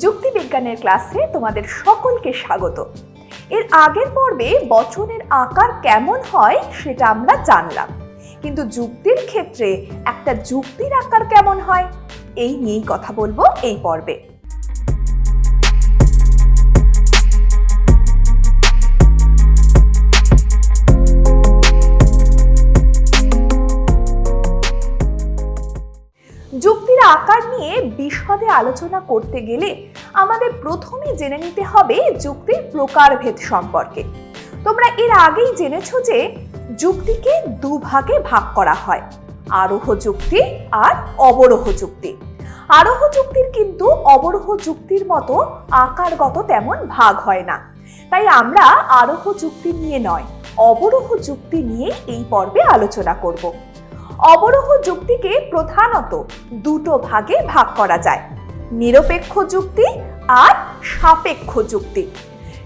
যুক্তিবিজ্ঞানের ক্লাসে তোমাদের সকলকে স্বাগত। এর আগের পর্বে বচনের আকার কেমন হয় সেটা আমরা জানলাম। কিন্তু যুক্তির ক্ষেত্রে একটা যুক্তির আকার কেমন হয়, এই নিয়েই কথা বলব এই পর্বে। বিশদে আলোচনা করতে গেলে আমাদের প্রথমে জেনে নিতে হবে যুক্তির প্রকারভেদ সম্পর্কে। তোমরা এর আগেই জেনেছো যে যুক্তিকে দুভাগে ভাগ করা হয়, আরোহ যুক্তি আর অবরোহ যুক্তি। আরোহ যুক্তির কিন্তু অবরোহ যুক্তির মতো আকারগত তেমন ভাগ হয় না। তাই আমরা আরোহ যুক্তি নিয়ে নয়, অবরোহ যুক্তি নিয়ে এই পর্বে আলোচনা করব। অবরোহ যুক্তিকে প্রধানত দুটো ভাগে ভাগ করা যায়। নিরপেক্ষ যুক্তি আর সাপেক্ষ যুক্তি।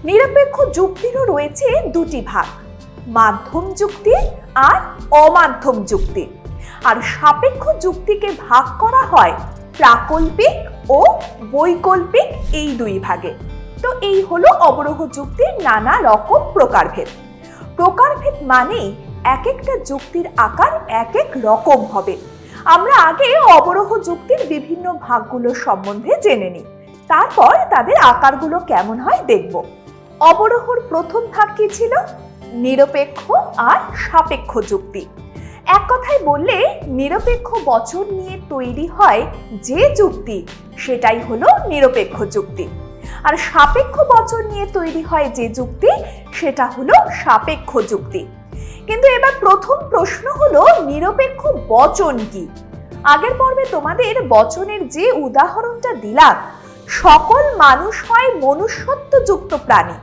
নিরপেক্ষ যুক্তিরও রয়েছে দুটি ভাগ, মাধ্যম যুক্তি আর অমাধ্যম যুক্তি। আর সাপেক্ষ যুক্তিকে ভাগ করা হয় প্রাকল্পিক ও বৈকল্পিক এই দুই ভাগে। তো এই হলো অবরোহ যুক্তির নানা রকম প্রকারভেদ। প্রকারভেদ মানেই এক একটা যুক্তির আকার এক এক রকম হবে। আমরা আগে অবরোহ যুক্তির বিভিন্ন ভাগগুলো সম্বন্ধে জেনে নিই। তারপর তাদের আকারগুলো কেমন হয় দেখব। অবরোহর প্রথম ভাগ কি ছিল? নিরপেক্ষ আর সাপেক্ষ যুক্তি। এক কথায় বললে, নিরপেক্ষ বচন নিয়ে তৈরি হয় যে যুক্তি, সেটাই হলো নিরপেক্ষ যুক্তি। আর সাপেক্ষ বচন নিয়ে তৈরি হয় যে যুক্তি, সেটা হলো সাপেক্ষ যুক্তি। কিন্তু এবার প্রথম প্রশ্ন হলো, নিরপেক্ষ বচন কি? আগের পর্বে তোমাদের বচনের যে উদাহরণটা দিলাম, সকল মানুষ হয় মনুষ্যত্বযুক্ত প্রাণী।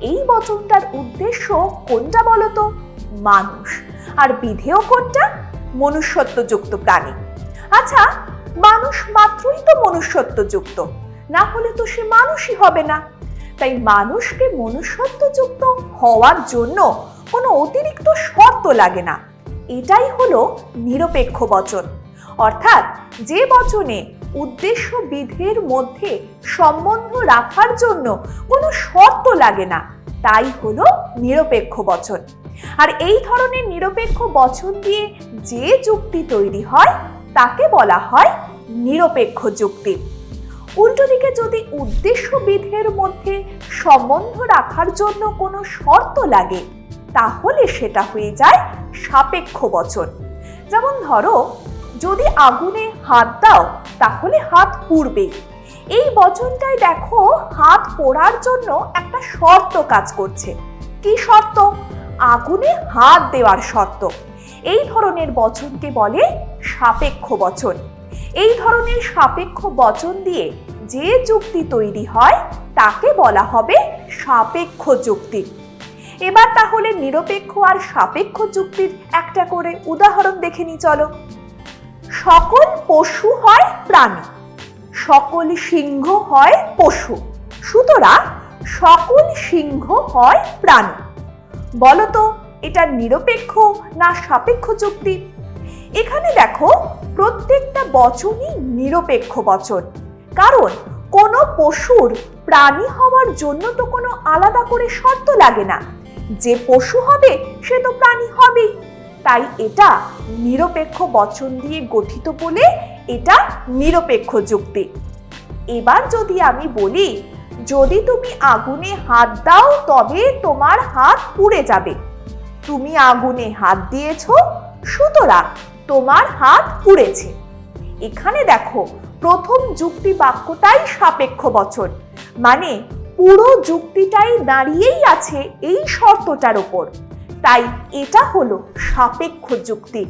এই বচনটার উদ্দেশ্য কোনটা বলতো? মানুষ। আর বিধেয় কোনটা? মনুষ্যত্বযুক্ত প্রাণী। আচ্ছা মানুষ মাত্রই তো মনুষ্যত্বযুক্ত, না হলে তো সে মানুষই হবে না। তাই মানুষকে মনুষ্যত্বযুক্ত হওয়ার জন্য কোনো অতিরিক্ত শর্ত লাগে না। এটাই হলো নিরপেক্ষ বচন। অর্থাৎ যে বচনে উদ্দেশ্য বিধের মধ্যে সম্বন্ধ রাখার জন্য কোনো শর্ত লাগে না, তাই হলো নিরপেক্ষ বচন। আর এই ধরনের নিরপেক্ষ বচন দিয়ে যে যুক্তি তৈরি হয়, তাকে বলা হয় নিরপেক্ষ যুক্তি। উল্টো দিকে যদি উদ্দেশ্য বিধের মধ্যে সম্বন্ধ রাখার জন্য কোনো শর্ত লাগে তাহলে সেটা হয়ে যায় সাপেক্ষ বচন। যেমন ধরো, যদি আগুনে হাত দাও, তাহলে হাত পুড়বে। এই বচনটাই দেখো, হাত পোড়ার জন্য একটা শর্ত কাজ করছে। কি শর্ত? আগুনে হাত দেওয়ার শর্ত। এই ধরনের বচনকে বলে সাপেক্ষ বচন। এই ধরনের সাপেক্ষ বচন দিয়ে যে যুক্তি তৈরি হয়, তাকে বলা হবে সাপেক্ষ যুক্তি। এবার তাহলে নিরপেক্ষ আর সাপেক্ষ যুক্তির একটা করে উদাহরণ দেখে নি চলো। সকল পশু হয় প্রাণী, সকল সিংহ হয় পশু, সুতরাং সকল সিংহ হয় প্রাণী। বলতো এটা নিরপেক্ষ না সাপেক্ষ যুক্তি এখানে দেখো, প্রত্যেকটা বচনই নিরপেক্ষ বচন, কারণ কোনো পশুর প্রাণী হওয়ার জন্য তো কোনো আলাদা করে শর্ত লাগে না। যে পশু হবে, সে তো প্রাণী হবেই। তাই এটা নিরপেক্ষ বচন দিয়ে গঠিত বলে এটা নিরপেক্ষ যুক্তি। এবার যদি আমি বলি, যদি তুমি আগুনে হাত দাও, তবে তোমার হাত পুড়ে যাবে। তুমি আগুনে হাত দিয়েছ, সুতরাং তোমার হাত পুড়েছে। এখানে দেখো, প্রথম যুক্তি বাক্যটাই সাপেক্ষ বচন। মানে পুরো যুক্তিটাই দাঁড়িয়েই আছে এই শর্তটার ওপর তাই এটা হলো সাপেক্ষ যুক্তি।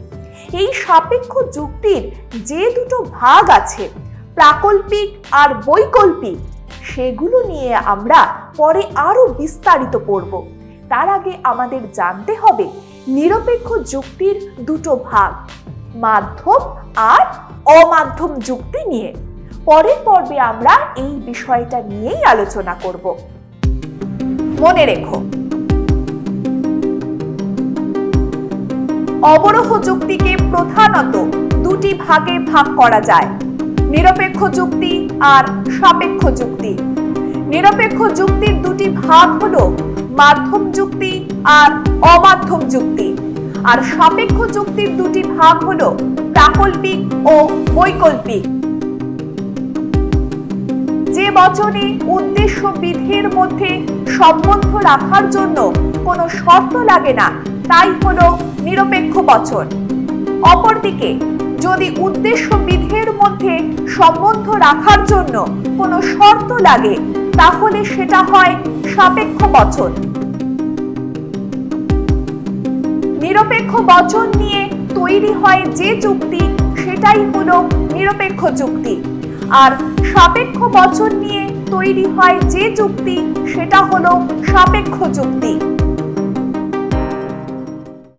এই সাপেক্ষ যুক্তির যে দুটো ভাগ আছে, প্রাকল্পিক আর বৈকল্পিক, সেগুলো নিয়ে আমরা পরে আরও বিস্তারিত পড়ব। তার আগে আমাদের জানতে হবে নিরপেক্ষ যুক্তির দুটো ভাগ, মাধ্যম আর অমাধ্যম যুক্তি নিয়ে। পরের পর্বে আমরা এই বিষয়টা নিয়েই আলোচনা করব। মনে রেখো। অবরোহ যুক্তিকে প্রধানত দুটি ভাগে ভাগ করা যায়। নিরপেক্ষ যুক্তি আর সাপেক্ষ যুক্তি। নিরপেক্ষ যুক্তির দুটি ভাগ হলো মাধ্যম যুক্তি আর অমাধ্যম যুক্তি। আর সাপেক্ষ যুক্তির দুটি ভাগ হলো প্রাকল্পিক ও বৈকল্পিক। যে বচনে উদ্দেশ্য বিধির মধ্যে সম্বন্ধ রাখার জন্য কোনো শর্ত লাগে না, তাই হলো নিরপেক্ষ বচন। অপরদিকে, যদি উদ্দেশ্য বিধির মধ্যে সম্বন্ধ রাখার জন্য কোনো শর্ত লাগে, তাহলে সেটা হয় সাপেক্ষ বচন। নিরপেক্ষ বচন নিয়ে তৈরি হয় যে চুক্তি সেটাই হলো নিরপেক্ষ যুক্তি। আর সাপেক্ষ বচন নিয়ে তৈরি হয় যে যুক্তি সেটা হলো সাপেক্ষ যুক্তি।